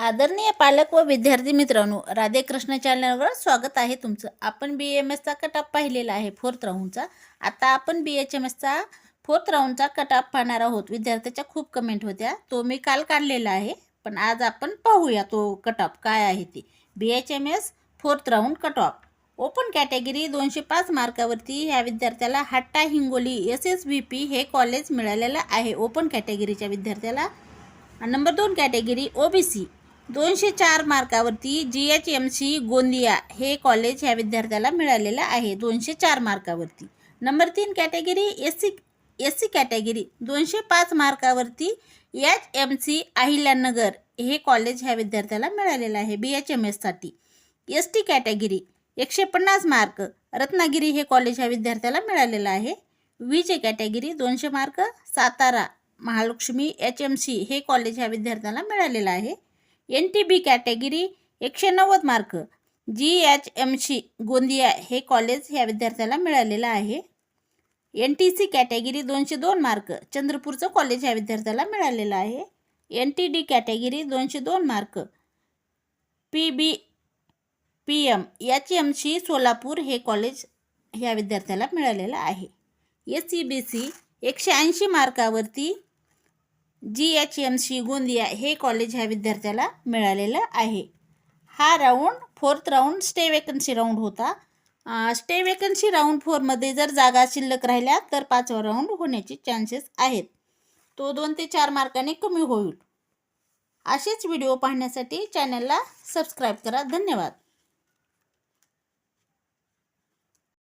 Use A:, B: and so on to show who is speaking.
A: आदरणीय पालक व विद्यार्थी मित्रांनो राधेकृष्ण चॅनलवर स्वागत आहे तुमचं. आपण बी एम एसचा कटाप पाहिलेला आहे फोर्थ राऊंडचा आता आपण बी एच एम एसचा फोर्थ राऊंडचा कटाप पाहणार आहोत. विद्यार्थ्याच्या खूप कमेंट होत्या. तो मी काल काढलेला आहे पण आज आपण पाहूया तो कटाप काय आहे ते. B H M S fourth round cut off open category दोनशे पाच मार्कावरती ह्या विद्यार्थ्याला Hatta Hingoli S S V P हे कॉलेज मिळालेलं आहे. ओपन कॅटेगरीच्या विद्यार्थ्याला. नंबर दोन कॅटेगरी ओ बी सी दोनशे चार मार्कावरती G H M C Gondia हे कॉलेज ह्या विद्यार्थ्याला मिळालेलं आहे. दोनशे चार मार्कावरती. नंबर तीन category S C S C category दोनशे पाच मार्कावरती एच एम सी अहिल्यानगर हे कॉलेज ह्या विद्यार्थ्याला मिळालेलं आहे बी एच एम एससाठी एस टी कॅटेगरी एकशे पन्नास मार्क. रत्नागिरी हे कॉलेज ह्या विद्यार्थ्याला मिळालेलं आहे. वीचे कॅटेगरी दोनशे mark. Satara Mahalakshmi H M C हे कॉलेज ह्या विद्यार्थ्याला मिळालेलं आहे. एन टी बी कॅटेगरी एकशे नव्वद mark G H M C Gondia हे कॉलेज ह्या विद्यार्थ्याला मिळालेलं आहे. एन टी सी कॅटेगरी दोनशे दोन मार्क चंद्रपूरचं कॉलेज ह्या विद्यार्थ्याला मिळालेलं आहे. एन टी डी कॅटेगरी दोनशे दोन mark P B P M H M C Solapur हे कॉलेज ह्या विद्यार्थ्याला मिळालेलं आहे. एस सी बी सी एकशे ऐंशी मार्कावरती G H M C Gondia हे कॉलेज ह्या विद्यार्थ्याला मिळालेलं आहे. हा round fourth round stay vacancy round होता. स्टे वेकन्सी राऊंड फोरमध्ये जर जागा शिल्लक राहिल्या तर पाचवा राऊंड होण्याचे चान्सेस आहेत. तो दोन ते चार मार्काने कमी होईल. असेच व्हिडिओ पाहण्यासाठी चॅनलला सबस्क्राईब करा. धन्यवाद.